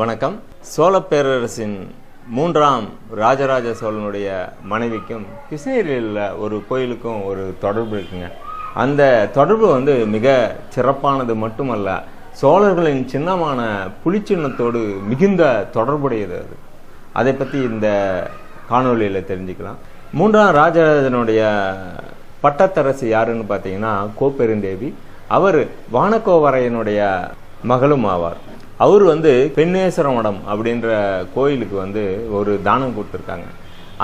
வணக்கம். சோழ பேரரசின் மூன்றாம் ராஜராஜ சோழனுடைய மனைவிக்கும் கிருஷ்ணகிரியில் உள்ள ஒரு கோயிலுக்கும் ஒரு தொடர்பு இருக்குங்க. அந்த தொடர்பு வந்து மிக சிறப்பானது மட்டுமல்ல சோழர்களின் சின்னமான புலிச்சின்னத்தோடு மிகுந்த தொடர்புடையது அது. அதை பற்றி இந்த காணொலியில் தெரிஞ்சுக்கலாம். மூன்றாம் ராஜராஜனுடைய பட்டத்தரசு யாருன்னு பார்த்தீங்கன்னா கோப்பெருந்தேவி. அவர் வானக்கோவரையனுடைய மகளும் ஆவார். அவர் வந்து பெண்ணேஸ்வர மடம் அப்படின்ற கோயிலுக்கு வந்து ஒரு தானம் கொடுத்துருக்காங்க.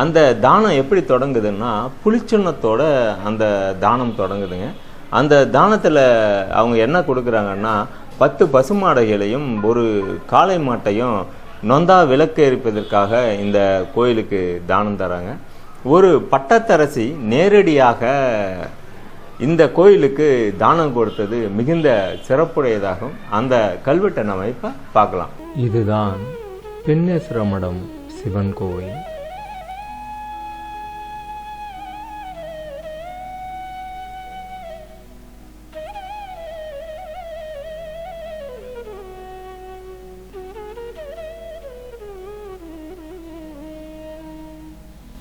அந்த தானம் எப்படி தொடங்குதுன்னா புளிச்சுண்ணத்தோட அந்த தானம் தொடங்குதுங்க. அந்த தானத்தில் அவங்க என்ன கொடுக்குறாங்கன்னா பத்து பசுமாடைகளையும் ஒரு காளை மாட்டையும் நொந்தா விளக்கு எரிப்பதற்காக இந்த கோயிலுக்கு தானம் தராங்க. ஒரு பட்டத்தரசி நேரடியாக இந்த கோயிலுக்கு தானம் கொடுத்தது மிகுந்த சிறப்புடையதாகும். அந்த கல்வெட்டை நம்ம இப்போ பார்க்கலாம். இதுதான் பெண்ணேஸ்வர மடம் சிவன் கோவில்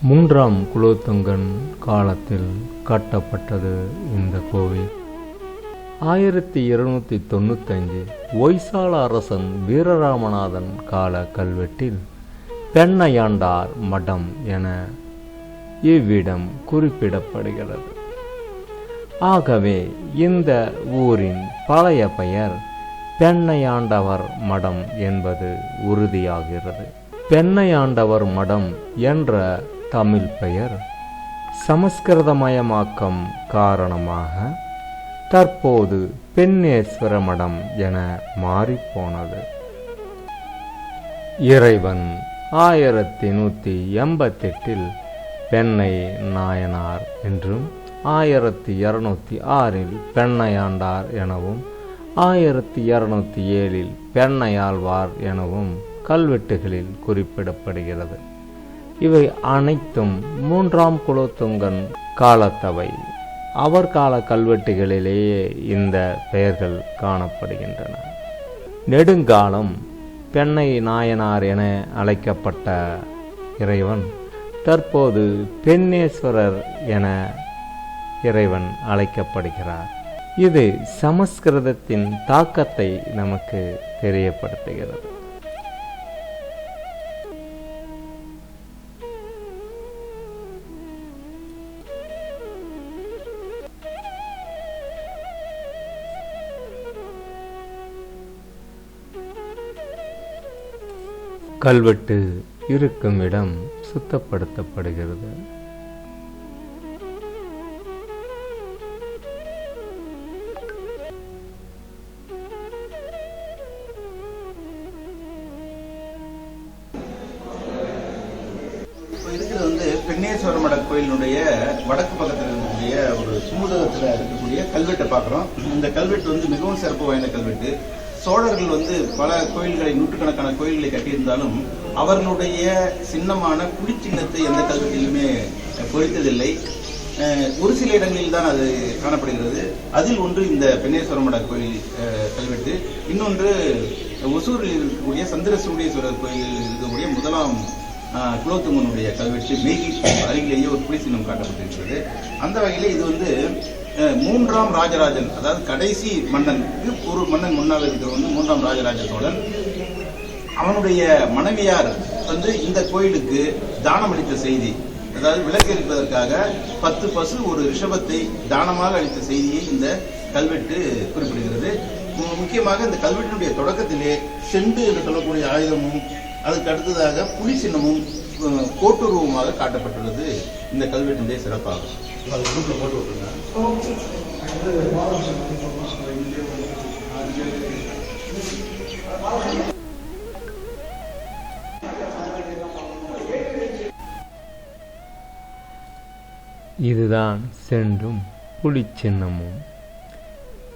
மூன்றாம் குலோத்துங்கன் காலத்தில் கட்டப்பட்டது இந்த கோவில். ஆயிரத்தி இருநூத்தி தொண்ணூத்தஞ்சு ஒய்சால அரசன் வீரராமநாதன் கால கல்வெட்டில் பெண்ணையாண்டார் மடம் என இவ்விடம் குறிப்பிடப்படுகிறது. ஆகவே இந்த ஊரின் பழைய பெயர் பெண்ணையாண்டவர் மடம் என்பது உறுதியாகிறது. பெண்ணையாண்டவர் மடம் என்ற தமிழ் பெயர் சமஸ்கிருதமயமாக்கம் காரணமாக தற்போது பெண்ணேஸ்வர மடம் என மாறிப்போனது. இறைவன் ஆயிரத்தி நூற்றி எண்பத்தெட்டில் பெண்ணை நாயனார் என்றும் ஆயிரத்தி இருநூத்தி ஆறில் பெண்ணையாண்டார் எனவும் ஆயிரத்தி இருநூத்தி ஏழில் பெண்ணையாழ்வார் எனவும் கல்வெட்டுகளில் குறிப்பிடப்படுகிறது. இவை அனைத்தும் மூன்றாம் குலோத்துங்கன் காலத்தவை. அவர் கால கல்வெட்டுகளிலேயே இந்த பெயர்கள் காணப்படுகின்றன. நெடுங்காலம் பெண்ணை நாயனார் என அழைக்கப்பட்ட இறைவன் தற்போது பெண்ணேஸ்வரர் என இறைவன் அழைக்கப்படுகிறார். இது சமஸ்கிருதத்தின் தாக்கத்தை நமக்கு தெரியப்படுத்துகிறது. கல்வெட்டு இருக்கும் இடம் சுத்தப்படுத்தப்படுகிறது. வந்து பெண்ணேஸ்வர மட கோயிலினுடைய வடக்கு பக்கத்தில் இருக்கக்கூடிய ஒரு சுமுதகத்தில் இருக்கக்கூடிய கல்வெட்டை பார்க்குறோம். இந்த கல்வெட்டு வந்து மிகவும் சிறப்பு வாய்ந்த கல்வெட்டு. சோழர்கள் வந்து பல கோயில்களை நூற்றுக்கணக்கான கோயில்களை கட்டியிருந்தாலும் அவர்களுடைய சின்னமான குடிச்சின்னத்தை எந்த கல்வெட்டிலுமே பொறித்ததில்லை. அஹ், ஒரு சில இடங்களில் தான் அது காணப்படுகிறது. அதில் ஒன்று இந்த பெண்ணேஸ்வரமட கோயில் அஹ், கல்வெட்டு. இன்னொன்று ஒசூரில் இருக்கக்கூடிய சந்திரசூடேஸ்வரர் கோயிலில் இருக்கக்கூடிய முதலாம் ஆஹ் குலோத்துங்கனுடைய கல்வெட்டு மெய்கி அருகிலேயே ஒரு புலி சின்னம் காட்டப்பட்டிருக்கிறது. அந்த வகையிலே இது வந்து மூன்றாம் ராஜராஜன் அதாவது கடைசி மன்னன் ஒரு மன்னன் முன்னாக இருக்கிற வந்து மூன்றாம் ராஜராஜ சோழன். அவனுடைய மனைவியார் வந்து இந்த கோயிலுக்கு தானம் அளித்த செய்தி அதாவது விளக்கு இருப்பதற்காக பத்து பசு ஒரு ரிஷபத்தை தானமாக அளித்த செய்தியை இந்த கல்வெட்டு குறிப்பிடுகிறது. முக்கியமாக இந்த கல்வெட்டினுடைய தொடக்கத்திலே செண்டு என்று சொல்லக்கூடிய ஆயுதமும் அதுக்கு அடுத்ததாக புலி சின்னமும் கோட்டுருவமாக காட்டப்பட்டுள்ளது இந்த கல்வெட்டினுடைய சிறப்பாகும். இதுதான் சென்றும் புலிச்சின்னமும்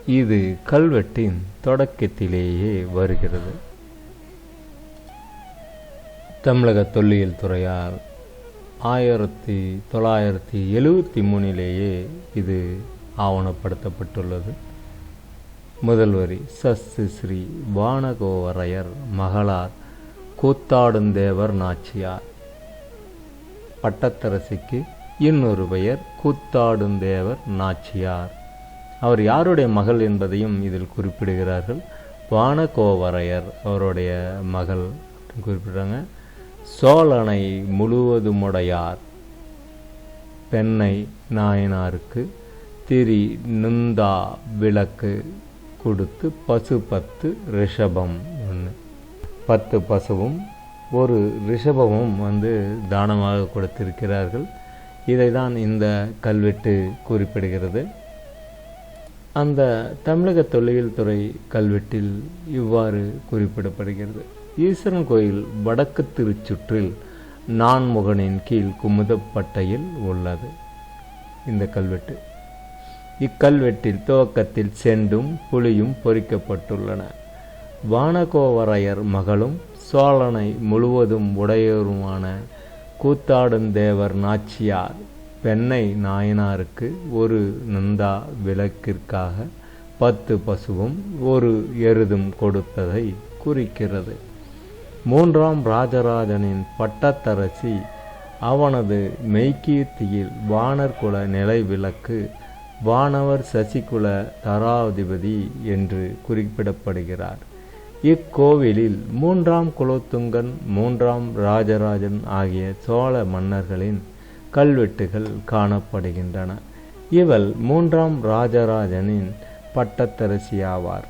இது கல்வெட்டின் தொடக்கத்திலேயே வருகிறது. தமிழக தொல்லியல் துறையால் ஆயிரத்தி தொள்ளாயிரத்தி எழுவத்தி மூணிலேயே இது ஆவணப்படுத்தப்பட்டுள்ளது. முதல் வரி சஸ்து ஸ்ரீ வானகோவரையர் மகளார் கூத்தாடுந்தேவர் நாச்சியார். பட்டத்தரசிக்கு இன்னொரு பெயர் கூத்தாடுந்தேவர் நாச்சியார். அவர் யாருடைய மகள் என்பதையும் இதில் குறிப்பிடுகிறார்கள். வானகோவரையர் அவருடைய மகள் குறிப்பிடுறாங்க. சோழனை முழுவதுமுடையார். பெண்ணை நாயனாருக்கு திரி நுந்தா விளக்கு கொடுத்து பசு பத்து ரிஷபம் ஒன்று பத்து பசுவும் ஒரு ரிஷபமும் வந்து தானமாக கொடுத்திருக்கிறார்கள். இதை தான் இந்த கல்வெட்டு குறிப்பிடுகிறது. அந்த தமிழக தொல்லியல் துறை கல்வெட்டில் இவ்வாறு குறிப்பிடப்படுகிறது. ஈஸ்வரன் கோயில் வடக்கு திருச்சுற்றில் நான்முகனின் கீழ் குமுதப்பட்டையில் உள்ளது. இந்த கல்வெட்டு. இக்கல்வெட்டில் துவக்கத்தில் செண்டும் புலியும் பொறிக்கப்பட்டுள்ளன. வானகோவரையர் மகளும் சோழனை முழுவதும் உடையோருமான கூத்தாடும் தேவர் நாச்சியார் பெண்ணை நாயனாருக்கு ஒரு நந்தா விளக்கிற்காக பத்து பசுவும் ஒரு எருதும் கொடுத்ததை குறிக்கிறது. மூன்றாம் ராஜராஜனின் பட்டத்தரசி. அவனது மெய்கீர்த்தியில் வானர்குல நிலை விளக்கு வானவர் சசிகுல தராதிபதி என்று குறிப்பிடப்படுகிறார். இக்கோவிலில் மூன்றாம் குலோத்துங்கன் மூன்றாம் ராஜராஜன் ஆகிய சோழ மன்னர்களின் கல்வெட்டுகள் காணப்படுகின்றன. இவள் மூன்றாம் ராஜராஜனின் பட்டத்தரசியாவார்.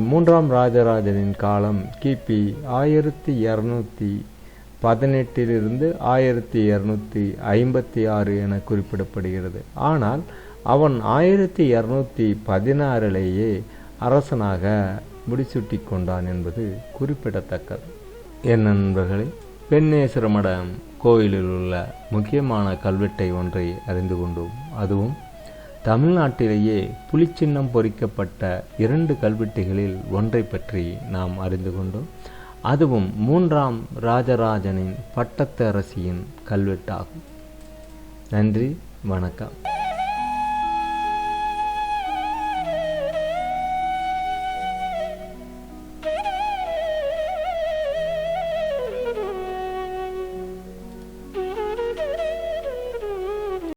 மூன்றாம் ராஜராஜனின் காலம் கிபி ஆயிரத்தி இரநூத்தி பதினெட்டிலிருந்து ஆயிரத்தி இரநூத்தி ஐம்பத்தி ஆறு என குறிப்பிடப்படுகிறது. ஆனால் அவன் ஆயிரத்தி இரநூத்தி பதினாறிலேயே அரசனாக முடிசூட்டி கொண்டான் என்பது குறிப்பிடத்தக்கது. என் நண்பர்களே பெண்ணேஸ்வரமடம் கோயிலில் உள்ள முக்கியமான கல்வெட்டை ஒன்றை அறிந்து கொண்டோம். அதுவும் தமிழ்நாட்டிலேயே புலிச்சின்னம் பொறிக்கப்பட்ட இரண்டு கல்வெட்டுகளில் ஒன்றை பற்றி நாம் அறிந்து கொண்டோம். அதுவும் மூன்றாம் ராஜராஜனின் பட்டத்து அரசியின் கல்வெட்டாகும். நன்றி வணக்கம்.